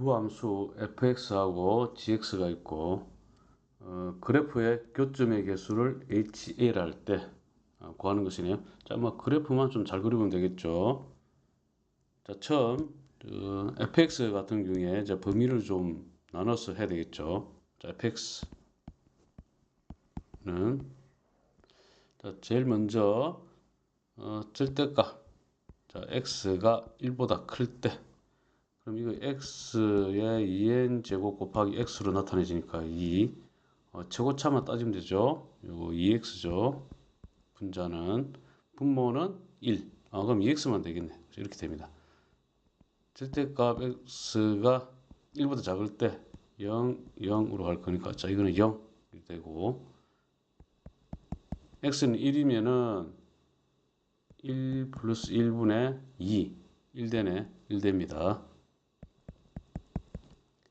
두 함수 fx하고 gx가 있고 어, 그래프의 교점의 개수를 HA라 할때 어, 구하는 것이네요. 자, 뭐 그래프만 좀 잘 그리면 되겠죠. 자, 처음 그 fx 같은 경우에 이제 범위를 좀 나눠서 해야 되겠죠. 자, fx는 자, 제일 먼저 어, 절대값 자, x가 1보다 클 때 그럼 이거 x의 2n 제곱 곱하기 x로 나타내지니까 2 어, 최고차만 따지면 되죠. 요거 2x죠. 분자는 분모는 1. 아, 그럼 2x만 되겠네. 이렇게 됩니다. 절대값 x가 1보다 작을 때 0, 0으로 갈 거니까 자 이거는 0 되고 x는 1이면은 1 플러스 1분의 2 1되네 1됩니다.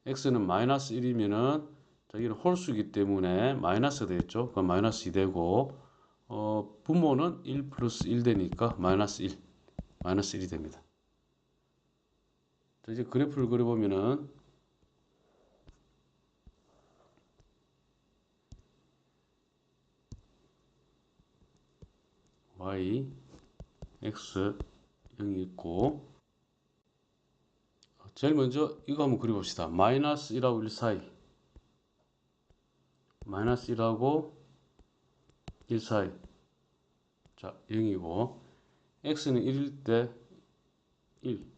X는 마이너스 1이면은 자, 이는 홀수이기 때문에 마이너스 되겠죠. 그럼 마이너스 2 되고 어, 분모는 1 플러스 1 되니까 마이너스 1 마이너스 1이 됩니다. 자, 이제 그래프를 그려보면은 y x 0이 있고 제일 먼저 이거 한번 그려봅시다. 마이너스 1하고 1 사이. 마이너스 1하고 1 사이. 자 0이고. x는 1일 때 1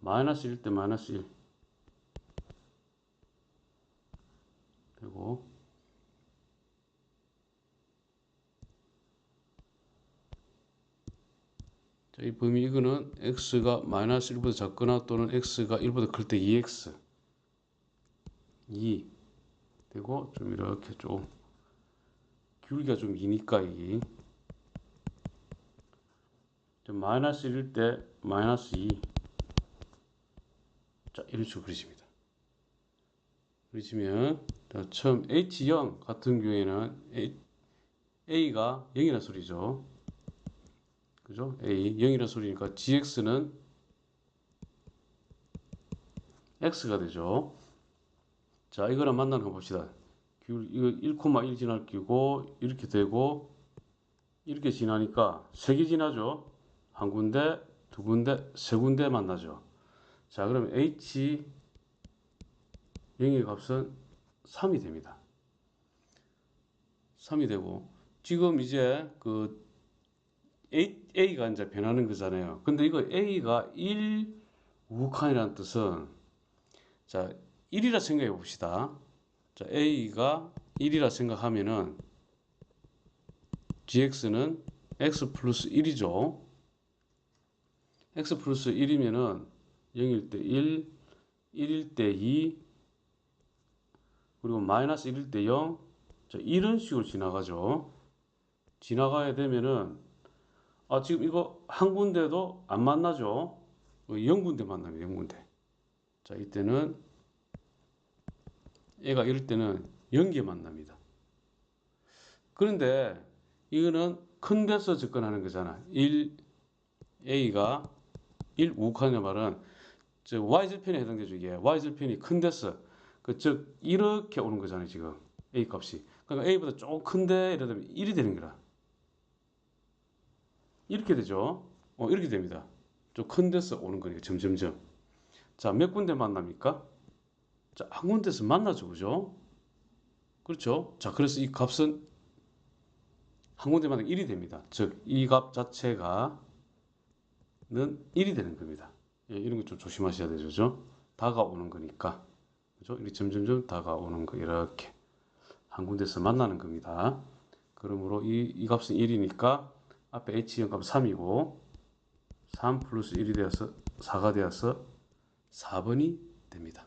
마이너스 1일 때 마이너스 1 되고 자, 이 범위 이거는 x가 마이너스 1보다 작거나 또는 x가 1보다 클 때 2x 2 되고 좀 이렇게 좀 기울기가 좀 이니까 이 마이너스 1일 때 마이너스 2 자, 이런 식으로 그리십니다. 그리시면 자, 처음 H0 같은 경우에는 A가 0이라는 소리죠. 그죠? A 0이라는 소리니까 GX는 X가 되죠. 자, 이거랑 만나는 거 봅시다. 이거 1,1 지날 끼고 이렇게 되고 이렇게 지나니까 세 개 지나죠. 한 군데, 두 군데, 세 군데 만나죠. 자, 그럼 H 0의 값은 3이 됩니다. 3이 되고 지금 이제 그 A, A가 이제 변하는 거잖아요. 근데 이거 A가 1 우칸이라는 뜻은 자 1이라 생각해 봅시다. 자 A가 1이라 생각하면은 GX는 X 플러스 1이죠. X 플러스 1이면은 0일 때 1, 1일 때 2, 그리고 마이너스 1일 때 0. 자, 이런 식으로 지나가죠. 지나가야 되면은 아, 지금 이거 한 군데도 안 만나죠. 0군데 만납니다. 0군데. 자, 이때는 얘가 이럴 때는 0개 만납니다. 그런데 이거는 큰 데서 접근하는 거잖아. 1 A가 1 우칸의 말은 저 y절편에 해당되죠. 이게 y절편이 큰 데서 그 즉 이렇게 오는 거잖아요. 지금 A 값이. 그러니까 A보다 조금 큰데 이러면 1이 되는 거라. 이렇게 되죠. 어, 이렇게 됩니다. 좀 큰 데서 오는 거니까 점점점. 자, 몇 군데 만납니까? 자, 한 군데서 만나죠. 그죠? 그렇죠? 자, 그래서 이 값은 한 군데 만나 1이 됩니다. 즉, 이 값 자체가 는 1이 되는 겁니다. 예, 이런 거 좀 조심하셔야 되죠. 그죠? 다가오는 거니까. 그죠? 이렇게 점점점 다가오는 거 이렇게 한 군데서 만나는 겁니다. 그러므로 이, 이 값은 1이니까 앞에 H형 값 3이고 3 플러스 1이 되어서 4가 되어서 4번이 됩니다.